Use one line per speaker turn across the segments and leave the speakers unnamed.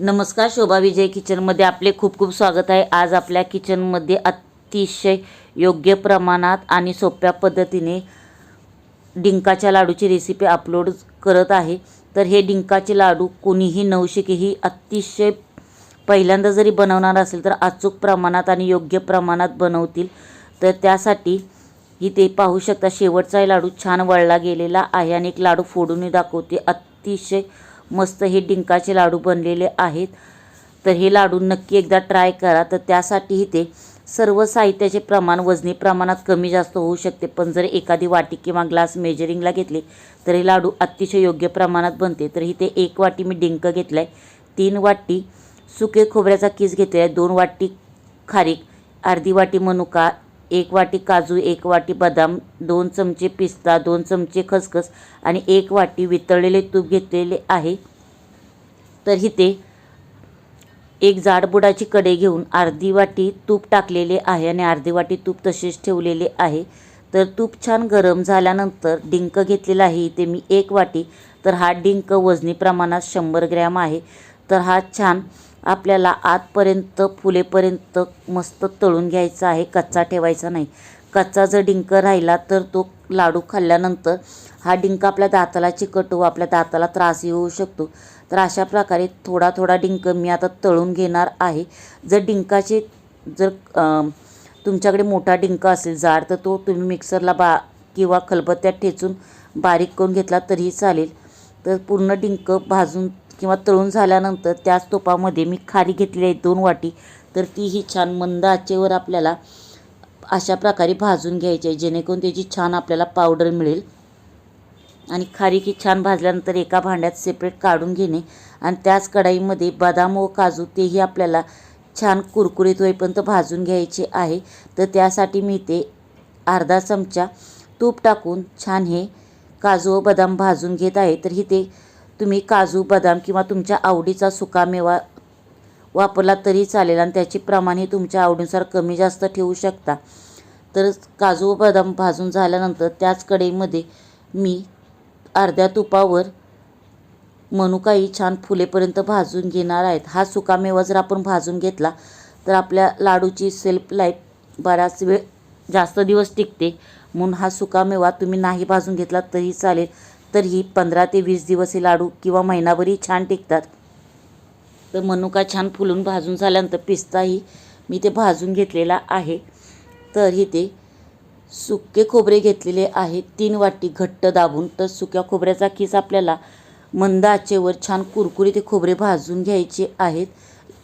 नमस्कार शोभा विजय किचनमध्ये आपले खूप खूप स्वागत आहे. आज आपल्या किचनमध्ये अतिशय योग्य प्रमाणात आणि सोप्या पद्धतीने डिंकाच्या लाडूची रेसिपी अपलोड करत आहे. तर हे डिंकाचे लाडू कोणीही नवशिकेही अतिशय पहिल्यांदा जरी बनवणार असेल तर अचूक प्रमाणात आणि योग्य प्रमाणात बनवतील. तर त्यासाठी इथे पाहू शकता शेवटचाही लाडू छान वळला गेलेला आहे आणि एक लाडू फोडूनही दाखवते. अतिशय मस्त हे डिंकाचे लाडू बनलेले आहेत. तर हे लाडू नक्की एकदा ट्राय करा. तर त्यासाठी इथे सर्व साहित्याचे प्रमाण वजनी प्रमाणात कमी जास्त होऊ शकते. पण जर एखादी वाटी किंवा ग्लास मेजरिंगला घेतले तर हे लाडू अतिशय योग्य प्रमाणात बनते. तर इथे एक वाटी मी डिंक घेतला आहे तीन वाटी सुके खोबऱ्याचा किस घेतला आहे दोन वाटी खारीक अर्धी वाटी मनुका एक वाटी काजू एक वाटी बदाम दोन चमचे पिस्ता दोन चमचे खसखस आणि एक वाटी वितळलेले तूप घेतलेले आहे. तर इथे एक जाडबुडाची कडे घेऊन अर्धी वाटी तूप टाकलेले आहे आणि अर्धी वाटी तूप तसेच ठेवलेले आहे. तर तूप छान गरम झाल्यानंतर डिंक घेतलेला आहे. इथे मी एक वाटी तर हा डिंक वजनी प्रमाणात शंभर ग्रॅम आहे. तर हा छान आपल्याला आतपर्यंत फुलेपर्यंत मस्त तळून घ्यायचा आहे. कच्चा ठेवायचा नाही. कच्चा जर डिंक राहिला तर तो लाडू खाल्ल्यानंतर हा डिंक आपल्या दाताला चिकट व आपल्या दाताला त्रासही होऊ शकतो. तर अशा प्रकारे थोडा थोडा डिंक मी आता तळून घेणार आहे. जर डिंकाचे जर तुमच्याकडे मोठा डिंक असेल जाड तर तो तुम्ही मिक्सरला बा किंवा खलबत्त्यात ठेचून बारीक करून घेतला तरीही चालेल. तर पूर्ण डिंक भाजून किंवा तळून झाल्यानंतर त्याच तुपामध्ये मी खारी घेतली आहे दोन वाटी. तर तीही छान मंद आचेवर आपल्याला अशा प्रकारे भाजून घ्यायची आहे जेणेकरून त्याची छान आपल्याला पावडर मिळेल. आणि खारीक ही छान भाजल्यानंतर एका भांड्यात सेपरेट काढून घेणे. आणि त्याच कढाईमध्ये बदाम व काजू तेही आपल्याला छान कुरकुरीत होईपर्यंत भाजून घ्यायचे आहे. तर त्यासाठी मी ते अर्धा चमचा तूप टाकून छान हे काजू व बदाम भाजून घेत आहे. तर इथे तुम्ही काजू बदाम किंवा तुमच्या आवडीचा सुकामेवा वापरला तरी चालेल आणि त्याचे प्रमाणही तुमच्या आवडीनुसार कमी जास्त ठेवू शकता. तर काजू व बदाम भाजून झाल्यानंतर त्याच कढईमध्ये मी अर्ध्या तुपावर मनुकाही छान फुलेपर्यंत भाजून घेणार आहेत. हा सुकामेवा जर आपण भाजून घेतला तर आपल्या लाडूची सेल्फ लाईफ बराच वेळ जास्त दिवस टिकते. म्हणून हा सुकामेवा तुम्ही नाही भाजून घेतला तरी चालेल. तरीही पंधरा ते वीस दिवस हे लाडू किंवा महिनाभरही छान टिकतात. तर मनुका छान फुलून भाजून झाल्यानंतर पिस्ताही मी ते भाजून घेतलेला आहे. तर इथे सुके खोबरे घेतलेले आहे. तीन वाटी घट्ट दाबून तर सुक्या खोबऱ्याचा किस आपल्याला मंद आचेवर छान कुरकुरी ते खोबरे भाजून घ्यायचे आहेत.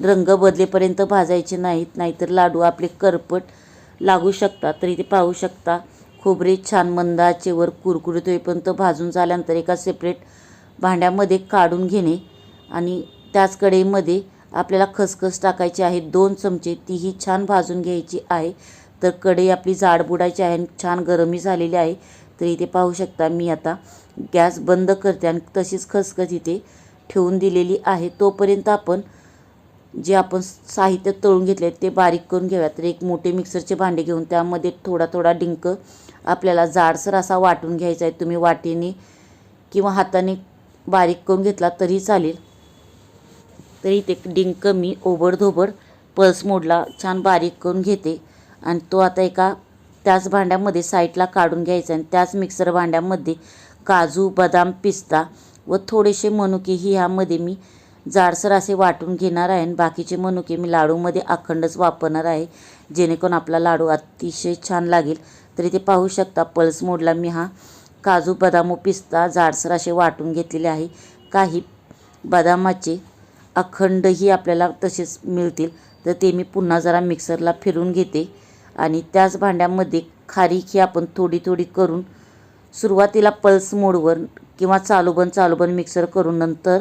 रंग बदलेपर्यंत भाजायचे नाहीत नाहीतर लाडू आपले करपट लागू शकतात. तर इथे पाहू शकता. खोबरे छान मंद आचेवर कुरकुरीत होईपर्यंत भाजून झाल्यानंतर एका सेपरेट भांड्यामध्ये काढून घेणे आणि त्याच कढईमध्ये आपल्याला खसखस टाकायची आहे. दोन चमचे तीही छान भाजून घ्यायची आहे. तर कढई आपली जाड बुडायची आहे आणि छान गरमी झालेली आहे. तर इथे पाहू शकता मी आता गॅस बंद करते आणि तशीच खसखस इथे ठेवून दिलेली आहे. तोपर्यंत आपण जे आपण साहित्य तळून घेतले ते बारीक करून घेऊया. तर एक मोठे मिक्सरचे भांडे घेऊन त्यामध्ये थोडा थोडा डिंक आपल्याला जाडसर असा वाटून घ्यायचा आहे. तुम्ही वाटीने किंवा हाताने बारीक करून घेतला तरी चालेल. तरी ते डिंक मी ओबडधोबड पल्स मोडला छान बारीक करून घेते. आणि तो आता एका त्याच भांड्यामध्ये साईडला काढून घ्यायचा आणि त्याच मिक्सर भांड्यामध्ये काजू बदाम पिस्ता व थोडेसे मनुके ही ह्यामध्ये मी जाडसर असे वाटून घेणार आहे आणि बाकीचे मनुके मी लाडूमध्ये अखंडच वापरणार आहे जेणेकरून आपला लाडू अतिशय छान लागेल. तरी ते पाहू शकता पल्स मोडला मी हा काजू बदाम पिस्ता जाडसर असे वाटून घेतलेले आहे. काही बदामाचे अखंडही आपल्याला तसेच मिळतील. तर ते मी पुन्हा जरा मिक्सरला फिरून घेते आणि त्याच भांड्यामध्ये खारीक ही आपण थोडी थोडी करून सुरुवातीला पल्स मोडवर किंवा चालूबन चालूबन मिक्सर करून नंतर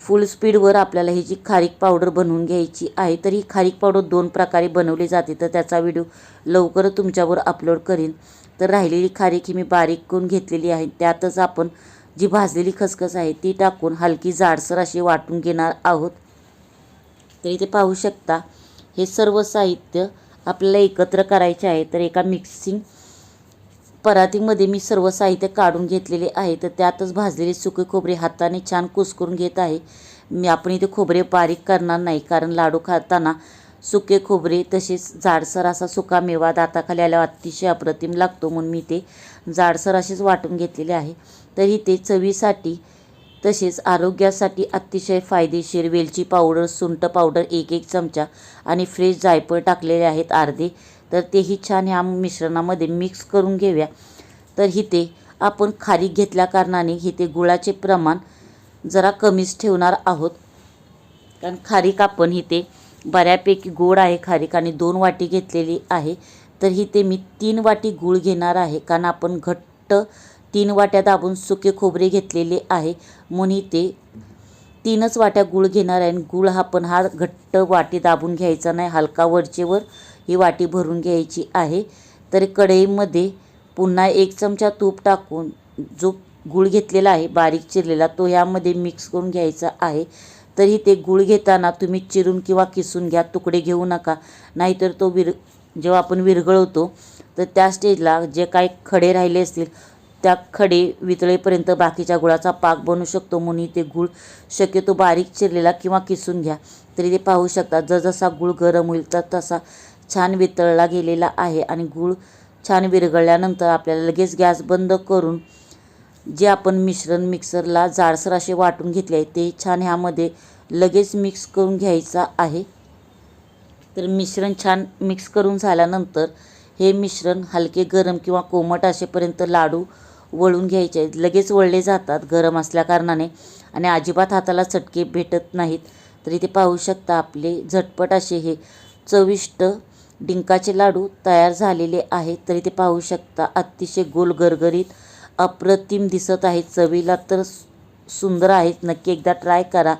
फुल स्पीडवर आपल्याला ही जी खारीक पावडर बनवून घ्यायची आहे तर ही खारीक पावडर दोन प्रकारे बनवली जाते. तर त्याचा व्हिडिओ लवकरच तुमच्यावर अपलोड करीन. तर राहिलेली खारीक ही मी बारीक करून घेतलेली आहे. त्यातच आपण जी भाजलेली खसखस आहे ती टाकून हलकी जाडसर अशी वाटून घेणार आहोत. तर इथे पाहू शकता हे सर्व साहित्य आपल्याला एकत्र करायचे आहे. तर एका मिक्सिंग परातीमध्ये मी सर्व साहित्य काढून घेतलेले आहे तर त्यातच भाजलेले सुके खोबरे हाताने छान कुसकरून घेत आहे. मी आपण इथे खोबरे बारीक करणार नाही कारण लाडू खाताना सुके खोबरे तसेच जाडसर असा सुका मेवा दाताखाली आल्यावर अतिशय अप्रतिम लागतो म्हणून मी ते जाडसर असेच वाटून घेतलेले आहे. तरी ते चवीसाठी तसेच आरोग्यासाठी अतिशय फायदेशीर वेलची पावडर सुंट पावडर एक एक चमचा आणि फ्रेश जायफळ टाकलेले आहेत अर्धे. तर तेही छान ह्या मिश्रणामध्ये मिक्स करून घेऊया. तर इथे आपण खारीक घेतल्या कारणाने इथे गुळाचे प्रमाण जरा कमीच ठेवणार आहोत. कारण खारीक आपण इथे बऱ्यापैकी गोड आहे खारीक आणि दोन वाटी घेतलेली आहे. तर इथे मी तीन वाटी गूळ घेणार आहे. कारण आपण घट्ट तीन वाट्या दाबून सुके खोबरे घेतलेले आहे. म्हणून इथे तीनच वाट्या गूळ घेणार आहे. आणि गूळ हा पण हा घट्ट वाटी दाबून घ्यायचा नाही. हलका वरचेवर ही वाटी भरून घ्यायची आहे. तर कढईमध्ये पुन्हा एक चमचा तूप टाकून जो गूळ घेतलेला आहे बारीक चिरलेला तो ह्यामध्ये मिक्स करून घ्यायचा आहे. तरी ते गूळ घेताना तुम्ही चिरून किंवा किसून घ्या तुकडे घेऊ नका. नाहीतर तो विर जेव्हा आपण विरघळवतो तर त्या स्टेजला जे काही खडे राहिले असतील त्या खडे वितळेपर्यंत बाकीच्या गुळाचा पाक बनू शकतो. म्हणून ते गूळ शक्यतो बारीक चिरलेला किंवा किसून घ्या. तरी ते पाहू शकता जसजसा गूळ गरम होईल तर तसा छान वितळला गेलेला आहे आणि गूळ छान विरघळल्यानंतर आपल्याला लगेच गॅस बंद करून जे आपण मिश्रण मिक्सरला जाडसर असे वाटून घेतले आहे ते छान ह्यामध्ये लगेच मिक्स करून घ्यायचा आहे. तर मिश्रण छान मिक्स करून झाल्यानंतर हे मिश्रण हलके गरम किंवा कोमट असेपर्यंत लाडू वळून घ्यायचे आहेत. लगेच वळले जातात गरम असल्याकारणाने आणि अजिबात हाताला चटके भेटत नाहीत. तर इथे पाहू शकता आपले झटपट असे हे चविष्ट डिंकाचे लाडू तयार झालेले आहेत तरी ते पाहू शकता अतिशय गोल गरगरीत अप्रतिम दिसत आहेत. चवीला तर सुंदर आहेत. नक्की एकदा ट्राय करा.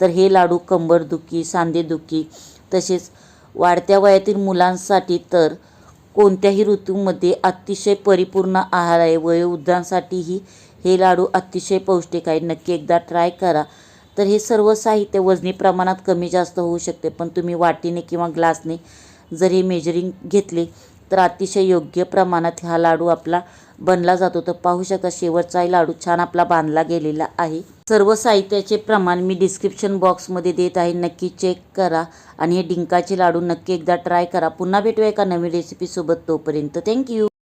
तर हे लाडू कंबरदुखी सांधेदुखी तसेच वाढत्या वयातील मुलांसाठी तर कोणत्याही ऋतूमध्ये अतिशय परिपूर्ण आहार आहे. वयोवृद्धांसाठीही हे लाडू अतिशय पौष्टिक आहे नक्की एकदा ट्राय करा. तर हे सर्व साहित्य वजनी प्रमाणात कमी जास्त होऊ शकते पण तुम्ही वाटीने किंवा ग्लासने जरी मेजरिंग घेतली तर अतिशय योग्य प्रमाणात हा लाडू आपला बनला जातो. तर पाहू शकता शेवटचाही लाडू छान आपला बांधला गेलेला आहे. सर्व साहित्याचे प्रमाण मी डिस्क्रिप्शन बॉक्समध्ये देत आहे. नक्की चेक करा आणि हे डिंकाचे लाडू नक्की एकदा ट्राय करा. पुन्हा भेटूया एका नवीन रेसिपीसोबत तोपर्यंत थँक्यू